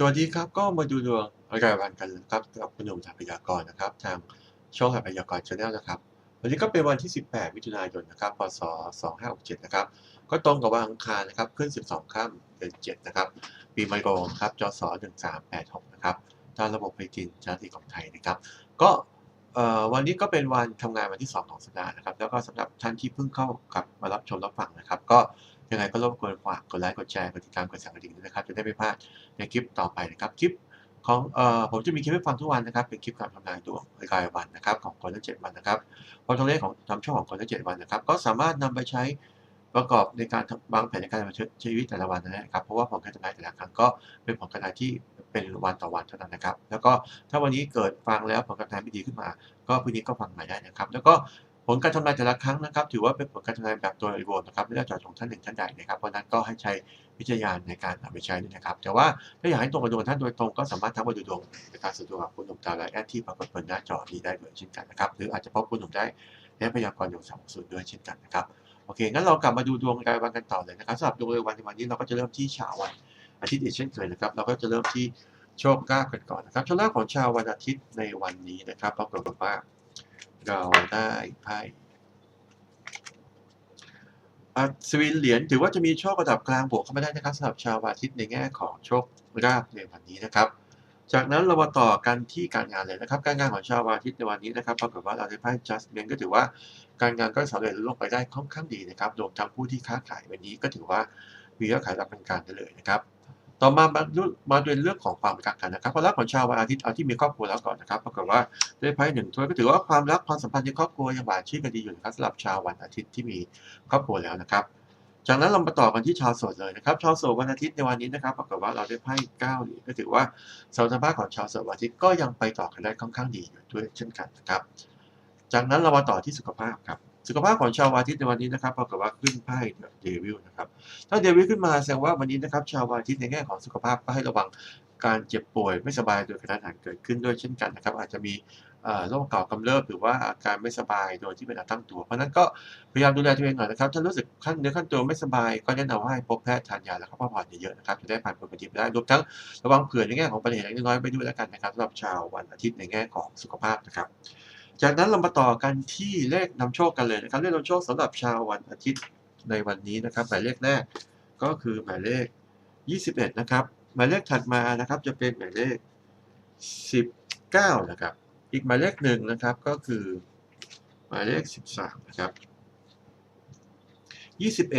สวัสดีครับก็มาดูดวงรายวันกันนะครับกับคุณหนุ่มถาพยากรณ์นะครับ ทางช่องถาพยากรณ์ชาแนลนะครับ วันนี้ก็เป็นวันที่ 18 มิถุนายนนะครับพศ 2567 นะครับ ก็ตรงกับวันอังคารนะครับขึ้น 12ค่ำเดือน7นะครับ ปีมะโรงครับจศ1386 นะครับตามระบบปฏิทินชาติของไทยนะครับ ก็วันนี้ก็เป็นวันทำงานวันที่ 2 ของสัปดาห์นะครับ แล้วก็สำหรับท่านที่เพิ่งเข้ากับมารับชมรับฟังนะครับ ก็ ยังไงก็รบกวนฝากกดไลค์กดแชร์กดติดตามกดสั่นกระดิ่งด้วยนะครับ จะได้ไม่พลาดในคลิปต่อไปนะครับคลิปของเอ่อผมจะมีคลิปให้ฟังทุกวันนะครับ เป็นคลิปการทำนายดวงรายวันนะครับ ของคนทั้ง7วันนะครับเพราะตัวเลขของทำช่องของคนทั้ง7วันนะครับ ก็สามารถนำไปใช้ประกอบในการวางแผนในการดำเนินชีวิตแต่ละวันนะครับ เพราะว่าผลการทำนายแต่ละครั้งก็เป็นผลการทำนายที่เป็นวันต่อวันเท่านั้นนะครับ แล้วก็ถ้าวันนี้เกิดฟังแล้วผลการทำนายไม่ดีขึ้นมา ก็พรุ่งนี้ก็ฟังใหม่ได้นะครับ แล้วก็ ผลการทำนายแต่ละครั้งนะครับ ถือว่าเป็นผลการทำนายแบบโดยรวมนะครับไม่ได้เจาะจงท่านหนึ่งท่านใดนะครับเพราะนั้นก็ให้ใช้วิจารณญาณในการนำไปใช้ด้วยนะครับ แต่ว่าถ้าอยากให้ตรงกับดวงท่านโดยตรงก็สามารถทักมาดูดวงในการสื่อดวงกับคุณหนุ่มตาและแอดที่ปรากฏบนหน้าจอนี้ได้เลยเช่นกันนะครับหรืออาจจะพบคุณหนุ่มได้ในพยากรณ์ดวงสามศูนย์ด้วยเช่นกันนะครับโอเคงั้นเรากลับมาดูดวงรายวันกันต่อเลยนะครับสำหรับดวงรายวันในวันนี้เราก็จะเริ่มที่ชาวันอาทิตย์อีกเช่นเคยนะครับเราก็จะเริ่มที่โชคลาภกันก่อนนะครับโชคลาภของชาววันอาทิตย์ในวันนี้นะครับปรากฏว่า เราได้ไพ่อัศวินเหรียญถือว่าจะมีโชคระดับกลางบวกเข้ามาได้นะครับสำหรับชาวอาทิตย์ในแง่ของโชคลาภในวันนี้นะครับ จากนั้นเรามาต่อกันที่การงานเลยนะครับ การงานของชาวอาทิตย์ในวันนี้นะครับปรากฏว่าเราได้ไพ่ Judgment ก็ถือว่าการงานก็สำเร็จลุล่วงไปได้ค่อนข้างดีนะครับรวมทั้งผู้ที่ค้าขายวันนี้ก็ถือว่ามียอดขายรับเป็นกางได้เลยนะครับ ต่อมามาดูมาดูเรื่องของความรักกันนะครับความรักของชาววันอาทิตย์เอาที่มีครอบครัวแล้วก่อนนะครับปรากฏว่าได้ไพ่หนึ่งถ้วยก็ถือว่าความรักความสัมพันธ์ในครอบครัวยังหวานชื่นกันดีอยู่นะครับสำหรับชาววันอาทิตย์ที่มีครอบครัวแล้วนะครับ จากนั้นเรามาต่อกันที่ชาวโสดเลยนะครับ ชาวโสดวันอาทิตย์ในวันนี้นะครับปรากฏว่าเราได้ไพ่เก้าเหรียญก็ถือว่าสมรรถภาพของชาวโสดวันอาทิตย์ก็ยังไปต่อกันได้ค่อนข้างดีอยู่ด้วยเช่นกันนะครับ จากนั้นเรามาต่อที่สุขภาพครับ สุขภาพของชาวอาทิตย์ในวันนี้นะครับปรากฏว่าขึ้นไพ่เดวิลนะครับถ้าเดวิลขึ้นมาแสดงว่าวันนี้นะครับชาวอาทิตย์ในแง่ของสุขภาพก็ให้ระวังการเจ็บป่วยไม่สบายโดยกระทันหันเกิดขึ้นด้วยเช่นกันนะครับ อาจจะมีโรคเก่ากำเริบหรือว่าอาการไม่สบายโดยที่เป็นอันตั้งตัว เพราะนั้นก็พยายามดูแลตัวเองหน่อยนะครับถ้ารู้สึกขั้นเนื้อขั้นตัวไม่สบาย ก็แนะนำว่าให้พบแพทย์ทานยาแล้วก็พักผ่อนเยอะๆนะครับจะได้ผ่านพ้นไปได้รวมทั้งระวังเผื่อในแง่ของปัญหาเล็กน้อยไปด้วยแล้วกันนะครับสำหรับชาววันอาทิตย์ในแง่ของสุขภาพนะครับ จากนั้นเรามาต่อกันที่เลขนำโชคกันเลยนะครับเลขนำโชคสำหรับชาววันอาทิตย์ในวันนี้นะครับ หมายเลขแรกก็คือหมายเลข 21 นะครับ หมายเลขถัดมานะครับจะเป็นหมายเลข 19 นะครับ อีกหมายเลขหนึ่งนะครับก็คือหมายเลข 13 นะครับ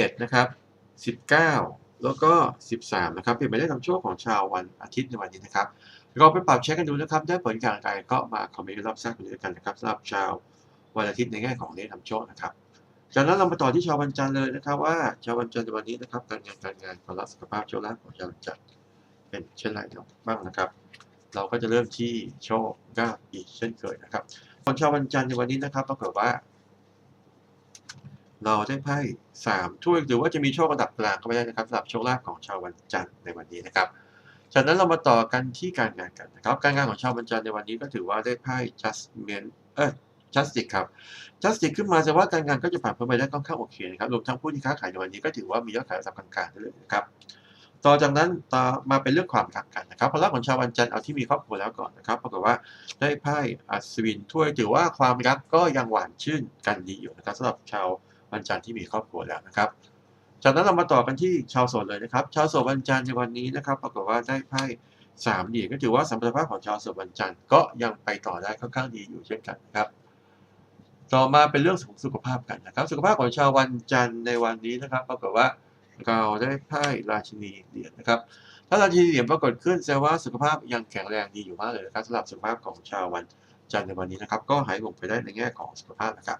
21 นะครับ 19 แล้วก็ 13 นะครับเป็นหมายเลขนำโชคของชาววันอาทิตย์ในวันนี้นะครับ เราไปปรับเช็คกันดูนะครับ ได้ผลการอะไรก็มาคอมเมนต์รับทราบกันด้วยกันนะครับสำหรับชาววันอาทิตย์ในแง่ของเลขนำโชคนะครับ จากนั้นเรามาต่อที่ชาววันจันทร์เลยนะครับ ว่าชาววันจันทร์ในวันนี้นะครับ การงานการงานความรักสุขภาพโชคลาภของชาววันจันทร์เป็นเช่นไรบ้างนะครับ เราก็จะเริ่มที่โชคลาอีกเช่นเคยนะครับของชาววันจันทร์ในวันนี้นะครับปรากฏว่า เราได้ไพ่สามถ้วยหรือว่าจะมีโชคระดับกลางก็ไม่ได้นะครับสำหรับโชคลาภของชาววันจันทร์ในวันนี้นะครับ จากนั้นเรามาต่อกันที่การงานกันนะครับ การงานของชาวบัญจันทร์ในวันนี้ก็ถือว่าได้ไพ่ justment เออ justice ครับ justice ขึ้นมาแสดงว่าการงานก็จะผ่านพ้นไปได้ค่อนข้างโอเคนะครับรวมทั้งผู้ที่ค้าขายในวันนี้ก็ถือว่ามียอดขายระดับกลางๆได้เลยนะครับต่อจากนั้นต่อมาเป็นเรื่องความรักกันนะครับความรักของชาววันจันทร์เอาที่มีครอบครัวแล้วก่อนนะครับปรากฏว่าได้ไพ่อัศวินถ้วยถือว่าความรักก็ยังหวานชื่นกันดีอยู่นะครับสำหรับชาววันจันทร์ที่มีครอบครัวแล้วนะครับ จากนั้นเรามาต่อกันที่ชาวโสดเลยนะครับ ชาวโสดวันจันทร์ในวันนี้นะครับ ปรากฏว่าได้ไพ่สามเหรียญก็ถือว่าสมรรถภาพของชาวโสดวันจันทร์ก็ยังไปต่อได้ค่อนข้างดีอยู่เช่นกันนะครับ ต่อมาเป็นเรื่องของสุขภาพกันนะครับ สุขภาพของชาววันจันทร์ในวันนี้นะครับ ปรากฏว่าเราได้ไพ่ราชินีเหรียญนะครับ ถ้าราชินีเหรียญปรากฏขึ้นแสดงว่าสุขภาพยังแข็งแรงดีอยู่มากเลยนะครับสำหรับสุขภาพของชาววันจันทร์ในวันนี้นะครับ ก็หายห่วงไปได้ในแง่ของสุขภาพนะครับ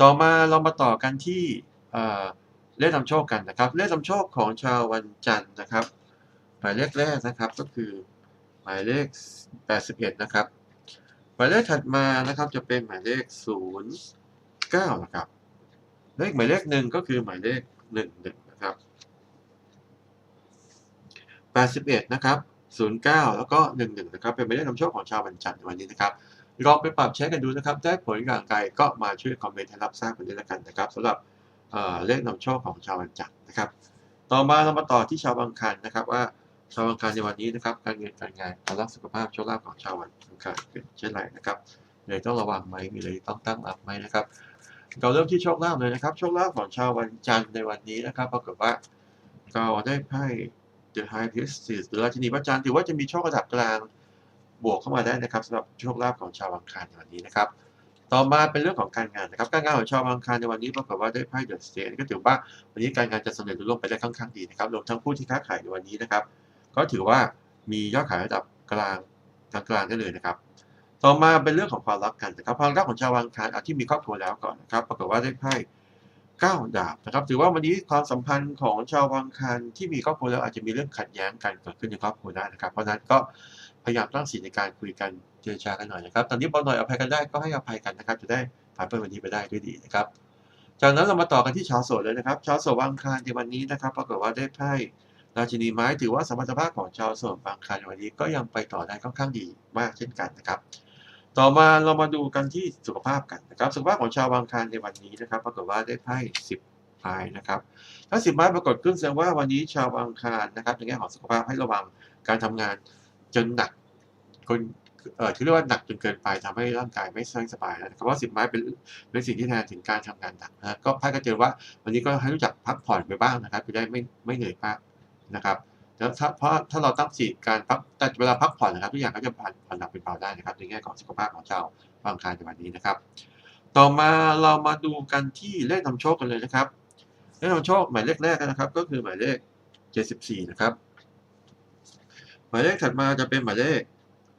ต่อมาเรามาต่อกันที่ เลขนำโชคกันนะครับ เลขนำโชคของชาววันจันทร์นะครับ หมายเลขแรกนะครับก็คือหมายเลข 81 นะครับ หมายเลขถัดมานะครับจะเป็นหมายเลข 09 นะครับ เลขหมายเลขหนึ่งก็คือหมายเลข 11 นะครับ 81 นะครับ 09 แล้วก็ 11 นะครับ เป็นหมายเลขนำโชคของชาววันจันทร์วันนี้นะครับลองไปปรับใช้กันดูนะครับ ได้ผลอย่างไรก็มาช่วยคอมเมนต์ให้รับทราบกันด้วยแล้วกันนะครับสำหรับ เลขนำโชคของชาววันจันทร์นะครับ ต่อมาเรามาต่อที่ชาวบังคันนะครับ ว่าชาวอังคารในวันนี้นะครับ การเงินการงานการรักสุขภาพโชคลาภของชาววันอังคารเป็นเช่นไรนะครับเลยต้องระวังไหมมีอะไรต้องตั้งรับไหมนะครับเราเริ่มที่โชคลาภเลยนะครับโชคลาภของชาววันจันทร์ในวันนี้นะครับปรากฏว่าเราได้ไพ่ The High Priestess หรือราชินีพระจันทร์ถือว่าจะมีโชคระดับกลางบวกเข้ามาได้นะครับสำหรับโชคลาภของชาวอังคารในวันนี้นะครับ ต่อมาเป็นเรื่องของการงานนะครับ การงานของชาวอังคารในวันนี้ปรากฏว่าได้ไพ่ The State ก็ถือว่าวันนี้การงานจะสำเร็จลุล่วงไปได้ค่อนข้างดีนะครับรวมทั้งผู้ที่ค้าขายในวันนี้นะครับ ก็ถือว่ามียอดขายระดับกลางกลางๆได้เลยนะครับ ต่อมาเป็นเรื่องของความรักกันนะครับ ความรักของชาวอังคารอาที่มีครอบครัวแล้วก่อนนะครับ ปรากฏว่าได้ไพ่เก้าดาบนะครับ ถือว่าวันนี้ความสัมพันธ์ของชาวอังคารที่มีครอบครัวแล้วอาจจะมีเรื่องขัดแย้งกันเกิดขึ้นในครอบครัวได้นะครับ เพราะฉะนั้นก็ พยายามตั้งสีในการคุยกันเจรจากันหน่อยนะครับ ตอนนี้บอลหน่อยอภัยกันได้ก็ให้อภัยกันนะครับ จะได้ผ่านไปวันนี้ไปได้ด้วยดีนะครับ จากนั้นเรามาต่อกันที่ชาวโสดเลยนะครับชาวโสดอังคารในวันนี้นะครับปรากฏว่าได้ไพ่ราชินีไม้ถือว่าสมรรถภาพของชาวโสดบางคันวันนี้ก็ยังไปต่อได้ค่อนข้างดีมากเช่นกันนะครับ ต่อมาเรามาดูกันที่สุขภาพกันนะครับ สุขภาพของชาวบางคันในวันนี้นะครับ ปรากฏว่าได้ไพ่สิบไม้นะครับ ถ้าสิบไม้ปรากฏขึ้นแสดงว่าวันนี้ชาวบางคันนะครับในแง่ของสุขภาพให้ระวังการทำงาน จนหนักคนเอ่อที่เรียกว่าหนักจนเกินไปทำให้ร่างกายไม่สบายนะครับเพราะสิบไม้เป็นเป็นสิ่งที่แทนถึงการทำงานหนักนะก็พ่ก็เจอว่าวันนี้ก็ให้รู้จักพักผ่อนไปบ้างนะครับจะได้ไม่ไม่เหนื่อยมากนะครับแล้วถ้าเพราะถ้าเราตั้งสีการพักแต่เวลาพักผ่อนนะครับทุกอย่างก็จะผ่อนผ่อนหนักเป็นเบาได้นะครับในแง่ของสุขภาพของเจ้าบางคารในวันนี้นะครับ ต่อมาเรามาดูกันที่เลขนำโชคกันเลยนะครับเลขนำโชคหมายเลขแรกนะครับ ก็คือหมายเลข 74 นะครับ หมายเลขถัดมาจะเป็นหมายเลข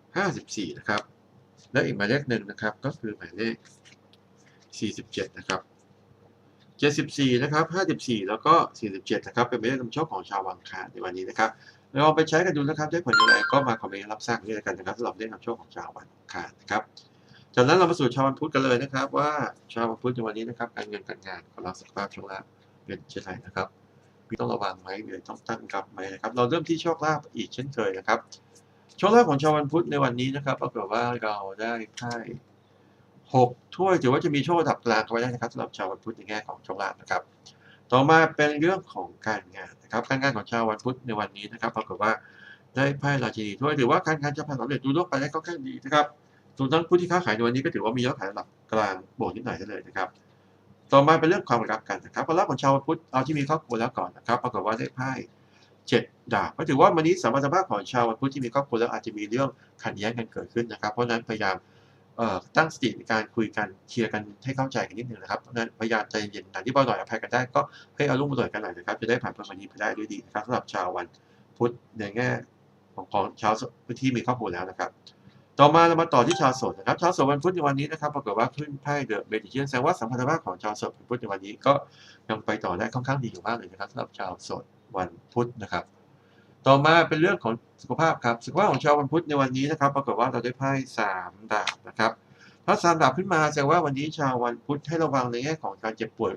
54 นะครับ และอีกหมายเลขหนึ่งนะครับ ก็คือหมายเลข 47 นะครับ 74 นะครับ 54 แล้วก็ 47 นะครับ เป็นหมายเลขนำโชคของชาววังคาในวันนี้นะครับลองไปใช้กันดูนะครับได้ผลอย่างไรก็มาคอมเมนต์รับทราบด้วยกันนะครับสำหรับเลขนำโชคของชาววันคานะครับจากนั้นเรามาสู่ชาววันพุธกันเลยนะครับ ว่าชาววันพุธในวันนี้นะครับ การเงินการงานของเราสุขภาพโชคลาภเป็นเช่นไรนะครับ มีต้องระวังไหมหรือต้องตั้งกับไหมนะครับ เราเริ่มที่โชคลาภอีกเช่นเคยนะครับโชคลาภของชาววันพุธในวันนี้นะครับปรากฏว่าเราได้ไพ่หกถ้วยถือว่าจะมีโชคดับกลางเข้าไว้ได้นะครับสำหรับชาววันพุธในแง่ของโชคลาภนะครับ ต่อมาเป็นเรื่องของการงานนะครับ การงานของชาววันพุธในวันนี้นะครับปรากฏว่าได้ไพ่ราชินีถ้วยถือว่าการงานจะผ่านสำเร็จดูโลกไปได้ค่อนข้างดีนะครับส่วนทั้งผู้ที่ค้าขายในวันนี้ก็ถือว่ามียอดขายระดับกลางบวกนิดหน่อยได้เลยนะครับ ต่อมาเป็นเรื่องความรักกันนะครับความรักของชาววันพุธเอาที่มีครอบครัวแล้วก่อนนะครับปรากฏว่าได้ไพ่เจ็ดดาบก็ถือว่าวันนี้สมรรถภาพของชาววันพุธที่มีครอบครัวแล้วอาจจะมีเรื่องขัดแย้งกันเกิดขึ้นนะครับ เพราะฉะนั้นพยายามตั้งสติในการคุยกันเคลียร์กันให้เข้าใจกันนิดหนึ่งนะครับเพราะฉะนั้นพยายามใจเย็นๆนที่บอลหน่อยอภัยกันได้ก็ให้เอารุ่มมาหน่อยกันหน่อยนะครับ จะได้ผ่านพ้นวันนี้ไปได้ด้วยดีนะครับสำหรับชาววันพุธในแง่ของของชาวที่มีครอบครัวแล้วนะครับ ต่อมาเรามาต่อที่ชาวโสดนะครับชาวโสดวันพุธในวันนี้นะครับปรากฏว่าขึ้นไพ่เดอะเบดิเชียนแสดงว่าสัมพันธภาพของชาวโสดวันพุธในวันนี้ก็ยังไปต่อได้ค่อนข้างดีอยู่มากเลยนะครับสำหรับชาวโสดวันพุธนะครับ ต่อมาเป็นเรื่องของสุขภาพครับสุขภาพของชาววันพุธในวันนี้นะครับ ปรากฏว่าเราได้ไพ่สามดาบนะครับถ้าสามดาบขึ้นมาแสดงว่าวันนี้ชาววันพุธให้ระวังในแง่ของการเจ็บป่วย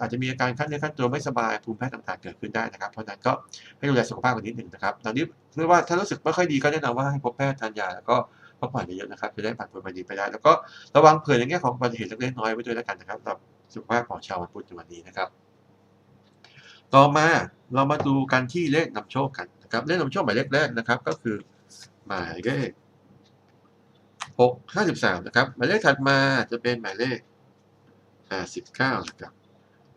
อาจจะมีอาการขั้นเนื้อขั้นตัวไม่สบายภูมิแพ้ต่างๆเกิดขึ้นได้นะครับ เพราะฉะนั้นก็ให้ดูแลสุขภาพกันนิดหนึ่งนะครับตอนนี้เรียกว่าถ้ารู้สึกไม่ค่อยดีก็แนะนำว่าให้พบแพทย์ทานยาแล้วก็ พักผ่อนเยอะๆนะครับ จะได้ผ่านพ้นวันนี้ไปได้ แล้วก็ระวังเผื่อในแง่ของอุบัติเหตุเล็กๆน้อยไว้ด้วยแล้วกันนะครับสำหรับสุขภาพของชาววันพุธในวันนี้นะครับ ต่อมาเรามาดูกันที่เลขนำโชคกันนะครับ เลขนำโชคหมายเลขแรกนะครับ ก็คือหมายเลขหกห้าสิบสามนะครับ หมายเลขถัดมาจะเป็นหมายเลขห้าสิบเก้านะครับ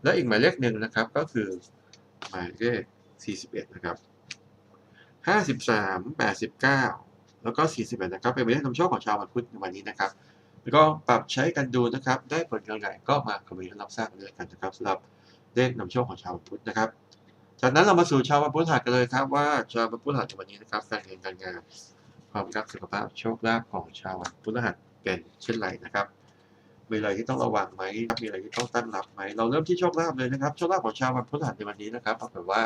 และอีกหมายเลขหนึ่งนะครับ ก็คือหมายเลขสี่สิบเอ็ดนะครับห้าสิบสามแปดสิบเก้า แล้วก็สี่สิบเอ็ดนะครับ เป็นหมายเลขนำโชคของชาววันพุธในวันนี้นะครับ แล้วก็ปรับใช้กันดูนะครับ ได้ผลอย่างไรก็มาคอมเมนต์รับทราบกันด้วยกันนะครับสำหรับเลขนำโชคของชาววันพุธนะครับ จากนั้นเรามาสู่ชาววันพุธหัสกันเลยครับว่าชาววันพุธหัสในวันนี้นะครับการเงินการงานความรักสุขภาพโชคลาภของชาววันพุธหัสเป็นเช่นไรนะครับมีอะไรที่ต้องระวังไหม มีอะไรที่ต้องตั้งรับไหม เราเริ่มที่โชคลาภเลยนะครับ โชคลาภของชาววันพุธหัสในวันนี้นะครับปรากฏว่า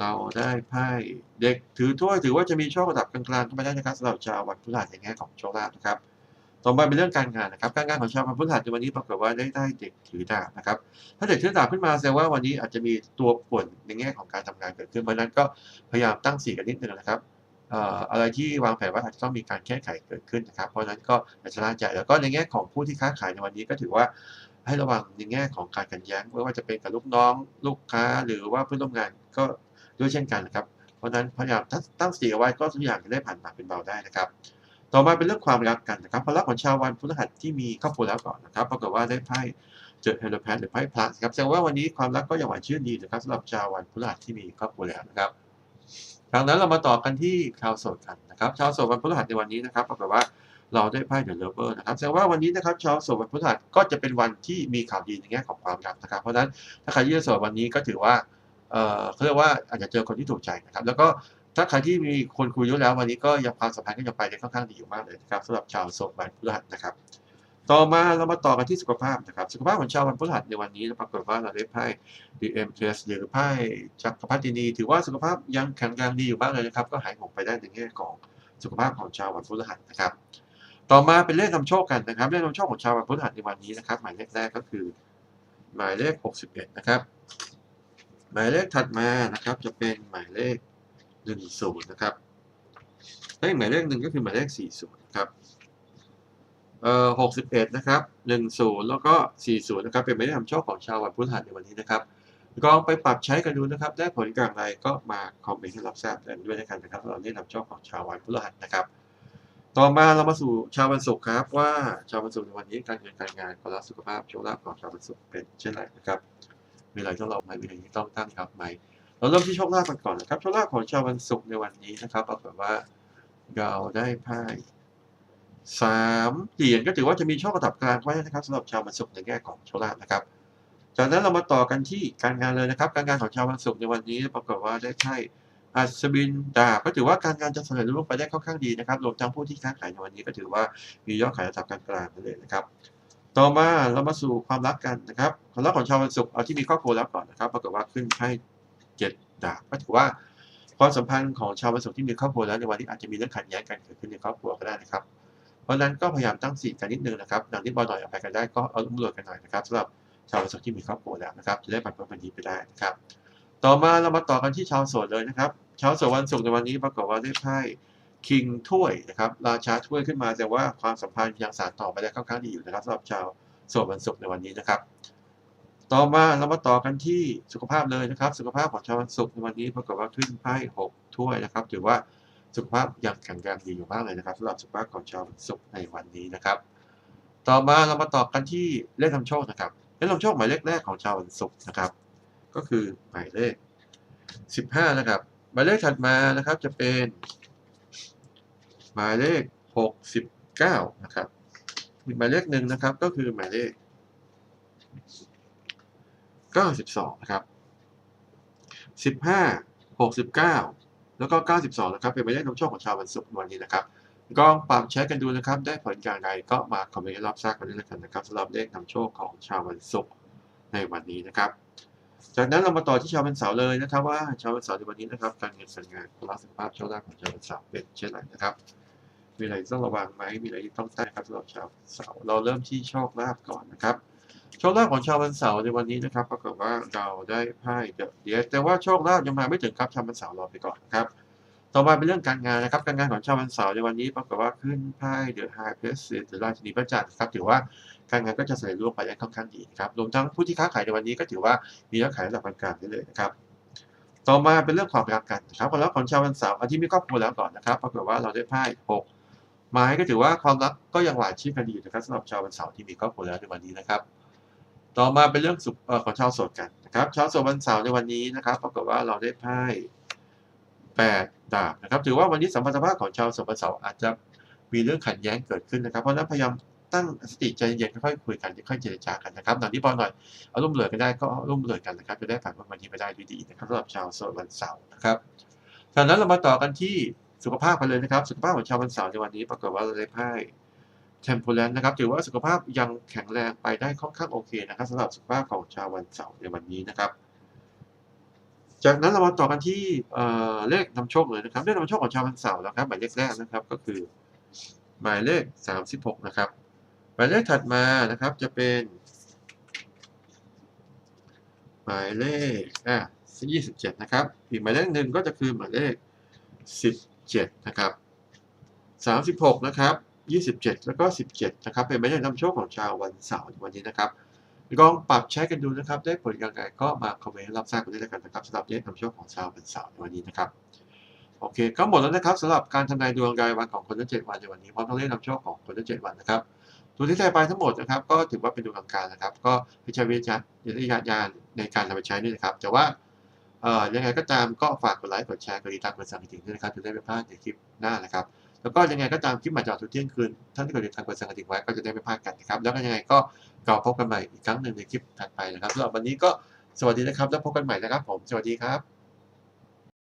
เราได้ไพ่เด็กถือถ้วยถือว่าจะมีโชคระดับกลางๆเข้ามาได้นะครับสำหรับชาววันพุธหัสในแง่ของโชคลาภนะครับต่อมาเป็นเรื่องการงานนะครับ การงานของชาววันพฤหัสในวันนี้ปรากฏว่าได้ได้เด็กถือดาบนะครับ ถ้าเด็กถือดาบขึ้นมาแสดงว่าวันนี้อาจจะมีตัวป่วนในแง่ของการทำงานเกิดขึ้นเพราะนั้นก็พยายามตั้งสีกันนิดนึงนะครับอะไรที่วางแผนว่าอาจจะต้องมีการแก้ไขเกิดขึ้นนะครับ เพราะนั้นก็อย่าชะล่าใจแล้วก็ในแง่ของผู้ที่ค้าขายในวันนี้ก็ถือว่าให้ระวังในแง่ของการขัดแย้งไม่ว่าจะเป็นกับลูกน้อง ลูกค้าหรือว่าเพื่อนร่วมงานก็ ด้วยเช่นกันนะครับ เพราะฉะนั้นพยายามตั้งตั้งสติเอาไว้ก็ทุกอย่างจะได้ผ่านหนักเป็นเบาได้นะครับ ต่อมาเป็นเรื่องความรักกันนะครับความรักของชาววันพฤหัสที่มีครอบครัวแล้วก่อนนะครับปรากฏว่าได้ไพ่เจอเฮโลแพนหรือไพ่พลัสครับแสดงว่าวันนี้ความรักก็ยังหวานชื่นดีนะครับสำหรับชาววันพฤหัสที่มีครอบครัวแล้วนะครับดังนั้นเรามาต่อกันที่ชาวโสดกันนะครับชาวโสดวันพฤหัสในวันนี้นะครับปรากฏว่าเราได้ไพ่เดอะเลเวอร์นะครับแสดงว่าวันนี้นะครับชาวโสดวันพฤหัสก็จะเป็นวันที่มีข่าวดีในแง่ของความรักนะครับ เพราะฉะนั้นถ้าใครที่จะโสดวันนี้ก็ถือว่า เขาเรียกว่าอาจจะเจอคนที่ถูกใจนะครับ แล้วก็ถ้าใครที่มีคนคุยอยู่แล้ววันนี้ก็ยังความสัมพันธ์ก็ยังไปได้ค่อนข้างดีอยู่มากเลยนะครับสำหรับชาวโสดวันพฤหัสนะครับ ต่อมาเรามาต่อกันที่สุขภาพนะครับ สุขภาพของชาววันพฤหัสในวันนี้ปรากฏว่าเราได้ไพ่ DM t e s หรือไพ่จักรพรรดินี ถือว่าสุขภาพยังแข็งแรงดีอยู่บ้างเลยนะครับ ก็หายห่วงไปได้ในแง่ของสุขภาพของชาววันพฤหัสนะครับ ต่อมาเป็นเลขนำโชคกันนะครับเลขนำโชคของชาววันพฤหัสในวันนี้นะครับ หมายเลขแรกก็คือ หมายเลข 61 นะครับ มายเลขถัดมานะครับจะเป็นหมายเลข10นะครับเลขหมายเลขหนึ่งก็คือหมายเลข40นะครับเอ่อ61นะครับ10 แล้วก็ 40นะครับเป็นหมายเลขนำโชคของชาววันพฤหัสในวันนี้นะครับลองไปปรับใช้กันดูนะครับ ได้ผลอย่างไรก็มาคอมเมนต์ให้รับทราบกันด้วยนะครับนะครับเราได้นำโชคของชาววันพฤหัสนะครับ ต่อมาเรามาสู่ชาววันศุกร์ครับ ว่าชาววันศุกร์ในวันนี้การเงินการงานความรักสุขภาพโชคลาภของชาววันศุกร์เป็นเช่นไรนะครับ มีอะไรต้องเราไหมมีอะไรที่ต้องตั้งรับไหมเราเริ่มที่โชคลาภกันก่อนนะครับโชคลาภของชาววันศุกร์ในวันนี้นะครับปรากฏว่าเราได้ไพ่สามเหรียญก็ถือว่าจะมีโชคกระดับกลางไว้นะครับสำหรับชาววันศุกร์ในแง่ของโชคลาภนะครับ จากนั้นเรามาต่อกันที่การงานเลยนะครับ การงานของชาววันศุกร์ในวันนี้ปรากฏว่าได้ไพ่อัศบินดาบก็ถือว่าการงานจะสำเร็จรุ่งไปได้ค่อนข้างดีนะครับรวมทั้งผู้ที่ค้าขายในวันนี้ก็ถือว่ามียอดขายระดับกลางๆนั่นเลยนะครับ ต่อมาเรามาสู่ความรักกันนะครับความรักของชาววันศุกร์เอาที่มีครอบครัวแล้วก่อนนะครับปรากฏว่าขึ้นไพ่เจ็ดดาบก็ถือว่าความสัมพันธ์ของชาววันศุกร์ที่มีครอบครัวแล้วในวันนี้อาจจะมีเรื่องขัดแย้งกันเกิดขึ้นในครอบครัวก็ได้นะครับ เพราะฉะนั้นก็พยายามตั้งสติกันนิดนึงนะครับดังที่บอลหน่อยเอาไปกันได้ก็เอาลุ่มรวยกันหน่อยนะครับสำหรับชาววันศุกร์ที่มีครอบครัวแล้วนะครับจะได้ผ่านพ้นวันนี้ไปได้นะครับ ต่อมาเรามาต่อกันที่ชาวโสดเลยนะครับ ชาวโสดวันศุกร์ในวันนี้ปรากฏว่าได้ไพ่ คิงถ้วยนะครับราชาถ้วยขึ้นมาแต่ว่าความสัมพันธ์ยังสานต่อไปได้ค่อนข้างดีอยู่นะครับสำหรับชาวโสดวันศุกร์ในวันนี้นะครับ ต่อมาเรามาต่อกันที่สุขภาพเลยนะครับ สุขภาพของชาววันศุกร์ในวันนี้ปรากฏว่าขึ้นไพ่หกถ้วยนะครับ ถือว่าสุขภาพยังแข็งแรงดีอยู่มากเลยนะครับสำหรับสุขภาพของชาววันศุกร์ในวันนี้นะครับ ต่อมาเรามาต่อกันที่เลขนำโชคนะครับเลขนำโชคหมายเลขแรกของชาววันศุกร์นะครับ ก็คือหมายเลข 15 นะครับ หมายเลขถัดมานะครับจะเป็น หมายเลข 69 นะครับอีกหมายเลขหนึ่งนะครับ ก็คือหมายเลข 92 นะครับ 15 69 แล้วก็ 92 นะครับ เป็นหมายเลขนำโชคของชาววันศุกร์วันนี้นะครับลองปรับใช้กันดูนะครับ ได้ผลอย่างไรก็มาคอมเมนต์รับทราบกันด้วยแล้วกันนะครับสำหรับเลขนำโชคของชาววันศุกร์ในวันนี้นะครับ จากนั้นเรามาต่อที่ชาววันเสาร์เลยนะครับ ว่าชาววันเสาร์ในวันนี้นะครับการเงินการงานความรักสุขภาพโชคลาภของชาววันเสาร์เป็นเช่นไรนะครับ มีอะไรต้องระวังไหมมีอะไรที่ต้องตั้งครับสำหรับชาวเสาร์เราเริ่มที่โชคลาภก่อนนะครับโชคลาภของชาววันเสาร์ในวันนี้นะครับปรากฏว่าเราได้ไพ่เดอะเดียแต่ว่าโชคลาภยังมาไม่ถึงครับชาววันเสาร์รอไปก่อนนะครับต่อมาเป็นเรื่องการงานนะครับการงานของชาววันเสาร์ในวันนี้ปรากฏว่าขึ้นไพ่เดอะไฮเพรสหรือราชินีพระจันทร์ครับถือว่าการงานก็จะเสร็จรุ่งไปได้ค่อนข้างดีนะครับรวมทั้งผู้ที่ค้าขายในวันนี้ก็ถือว่ามียอดขายระดับกลางได้เลยนะครับต่อมาเป็นเรื่องความรักกันนะครับความรักของชาววันเสาร์อาที่มีครอบครัวแล้วก่อนนะครับปรากฏว่าเราได้ไพ่หก ไม้ก็ถือว่าความรักก็ยังหวานชื่นกันดีอยู่นะครับสำหรับชาววันเสาร์ที่มีครอบครัวแล้วในวันนี้นะครับ ต่อมาเป็นเรื่องสุขเอ่อของชาวโสดกันนะครับชาวโสดวันเสาร์ในวันนี้นะครับปรากฏว่าเราได้ไพ่แปดดาบนะครับ ถือว่าวันนี้สัมพันธภาพของชาวโสดวันเสาร์อาจจะมีเรื่องขัดแย้งเกิดขึ้นนะครับ เพราะนั้นพยายามตั้งสติใจเย็นค่อยคุยกันค่อยเจรจากันนะครับหนังที่บอลหน่อยเอาร่วมเรือกันได้ก็ร่วมเรือกันนะครับจะได้ผ่านวันนี้ไปได้ด้วยดีนะครับสำหรับชาวโสดวันเสาร์นะครับจากนั้นเรามาต่อกันที่ สุขภาพกันเลยนะครับ สุขภาพของชาววันเสาร์ในวันนี้ปรากฏว่าเราได้ไพ่เทมโพแลนนะครับถือว่าสุขภาพยังแข็งแรงไปได้ค่อนข้างโอเคนะครับสำหรับสุขภาพของชาววันเสาร์ในวันนี้นะครับ จากนั้นเรามาต่อกันที่เเลขนำโชคเลยนะครับเลขนำโชคของชาววันเสาร์นะครับหมายเลขแรกนะครับก็คือ หมายเลข 36 นะครับ หมายเลขถัดมานะครับจะเป็น หมายเลขอะ27 นะครับ อีกหมายเลขหนึ่งก็จะคือหมายเลข 7 นะครับ 36 นะครับ 27 แล้วก็ 17 นะครับ เป็นหมายเลขนำโชคของชาววันเสาร์วันนี้นะครับลองปรับใช้กันดูนะครับ ได้ผลยังไงก็มาคอมเมนต์รับทราบกันได้แล้วกันนะครับสำหรับเลขนำโชคของชาววันเสาร์วันนี้นะครับโอเคก็หมดแล้วนะครับสำหรับการทำนายดวงรายวันของคนทั้ง7วันในวันนี้พร้อมทั้งเลขนำโชคของคนทั้ง7วันนะครับตัวที่ได้ไปทั้งหมดนะครับ ก็ถือว่าเป็นดวงกลางๆนะครับ ก็ให้ใช้วิจารณญาณในการนำไปใช้ด้วยนะครับ แต่ว่า ยังไงก็ตามก็ฝากกดไลค์กดแชร์กดติดตามกดสั่นกระดิ่งด้วยนะครับจะได้ไม่พลาดในคลิปหน้านะครับแล้วก็ยังไงก็ตามคลิปใหม่จออกทุกเที่ยงคืนท่านที่กดติดตามกดสั่นกระดิ่งไว้ก็จะได้ไม่พลาดกันนะครับแล้วก็ยังไงก็กลับพบกันใหม่อีกครั้งหนึ่งในคลิปถัดไปนะครับสำหรับวันนี้ก็สวัสดีนะครับแล้วพบกันใหม่นะครับผมสวัสดีครับ